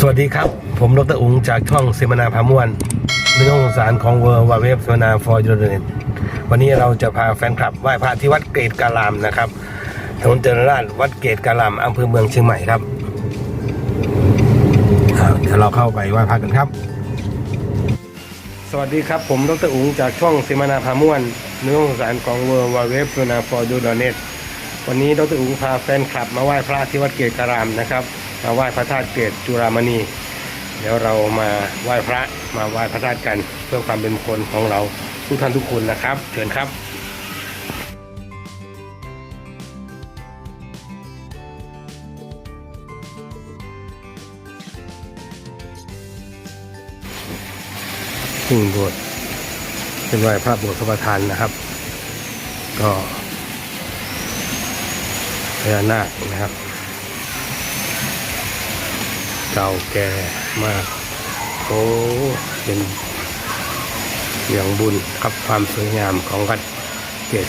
สวัสดีครับ ผมดรอุ๋งจากช่องเสมนาพามวนเรื่องสารของเวอร์วาเว็บเสมนาฟอร์ยูเนตวันนี้เราจะพาแฟนคลับไหว้พระที่วัดเกตการามนะครับถนนเจริญราษฎร์วัดเกตการามอำเภอเมืองเชียงใหม่ครับเดี๋ยวเราเข้าไปไหว้พระกันครับ สวัสดีครับผมดรอุ๋งจากช่องเสมนาพามวนเรื่องสารของเวอร์วาเว็บเสมนาฟอร์ยูเนตวันนี้ดรอุ๋งพาแฟนคลับมาไหว้พระที่วัดเกตการามนะครับ มาไหว้พระธาตุเกตจุรามณีเดี๋ยวเรามาไหว้พระมาไหว้พระธาตุกัน เพื่อความเป็นมงคลของเราทุกท่านทุกคนนะครับเชิญครับซึ่งโบสถ์เป็นไหว้พระโบสถ์พระประธานนะครับ ก็พญานาคนะครับ เก่าแก่มาก โอ้เป็นอย่างบุญครับความสวยงามของวัดเกศ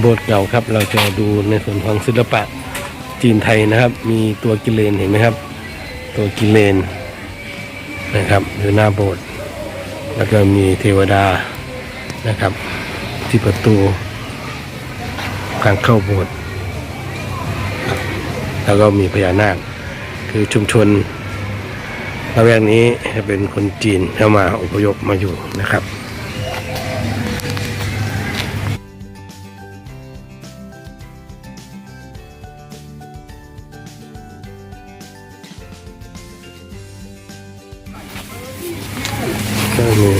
โบสถ์เก่าครับ เราจะดูในส่วนของศิลปะจีนไทยนะครับ มีตัวกิเลนเห็นไหมครับ ตัวกิเลนนะครับอยู่หน้าโบสถ์แล้วก็มีเทวดานะครับ ที่ประตูทางเข้าโบสถ์แล้วก็มีพญานาค คือชุมชนละแวกนี้เป็นคนจีนเข้ามาอพยพมาอยู่นะครับ ก็มี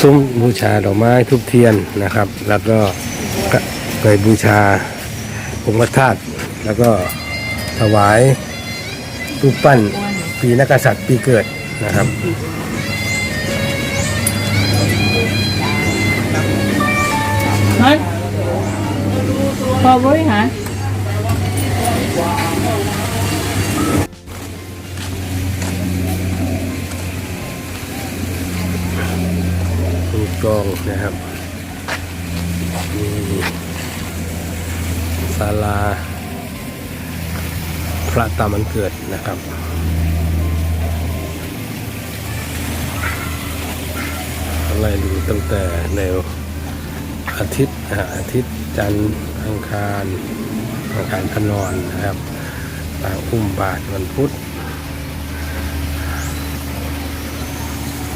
ซุ้มบูชาดอกไม้ทุบเทียนนะครับ แล้วก็ไปบูชาองค์พระธาตุแล้วก็ถวายรูปปั้นปีนักษัตริย์ปีเกิดนะครับฮะพอบริหาร องนะครับมีศาลา พระตามันเกิดนะครับไล่ดูตั้งแต่แนวอาทิตย์อาทิตย์จันทร์อังคารอังคารพนอนนะครับปางอุ้มบาทวันพุธ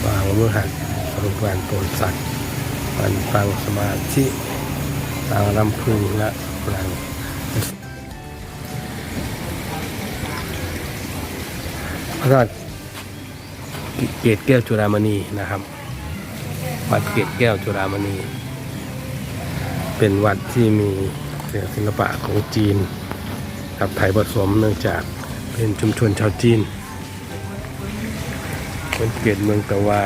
ปางมฤหัส รงพยาบาลโปรสัตว์วันฟังสมาธิปางลำพึงและปางพระราชเกตแก้วจุฬามณีนะครับ วัดเกตแก้วจุฬามณี เป็นวัดที่มีศิลปะของจีนกับไทยผสมเนื่องจากเป็นชุมชนชาวจีนเป็นเกตเมืองตะวา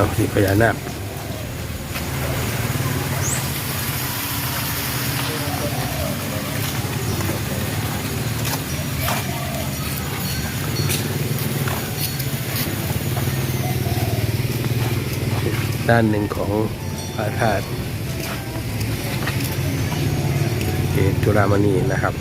เอาที่พญานาคด้านหนึ่งของพระธาตุเกศจุฬามณีนะครับ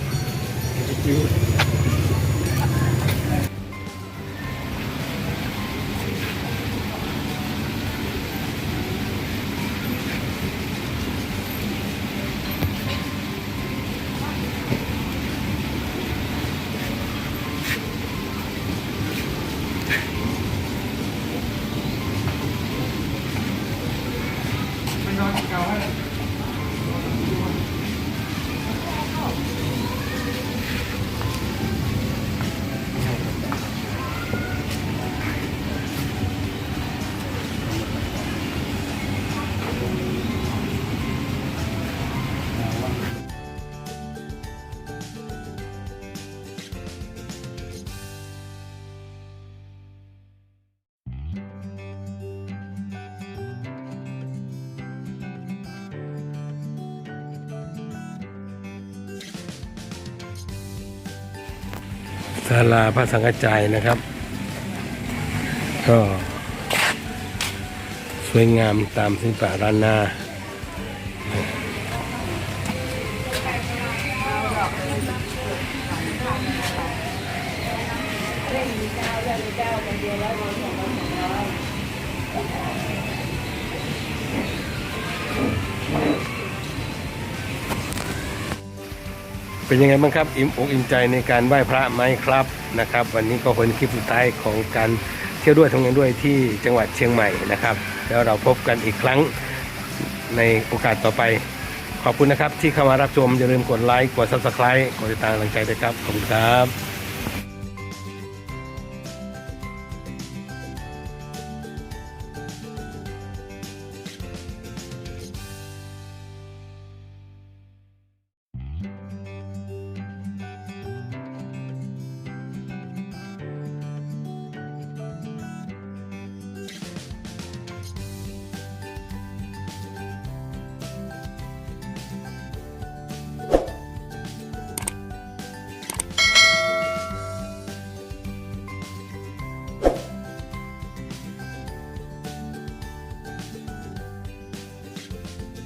ศาลาพระสังฆจายนะครับ ก็ สวยงามตามศิลปะร้านนาเเป็นยังไงบ้างครับ อิ่มอกอิ่มใจในการไหว้พระไหมครับนะครับ วันนี้ก็เป็นคลิปสุดท้ายของการเที่ยวด้วยทำงานด้วยที่จังหวัดเชียงใหม่นะครับ แล้วเราพบกันอีกครั้งในโอกาสต่อไป ขอบคุณนะครับที่เข้ามารับชมอย่าลืมกดไลค์กด subscribe กดติดตามกำลังใจด้วยครับขอบคุณครับ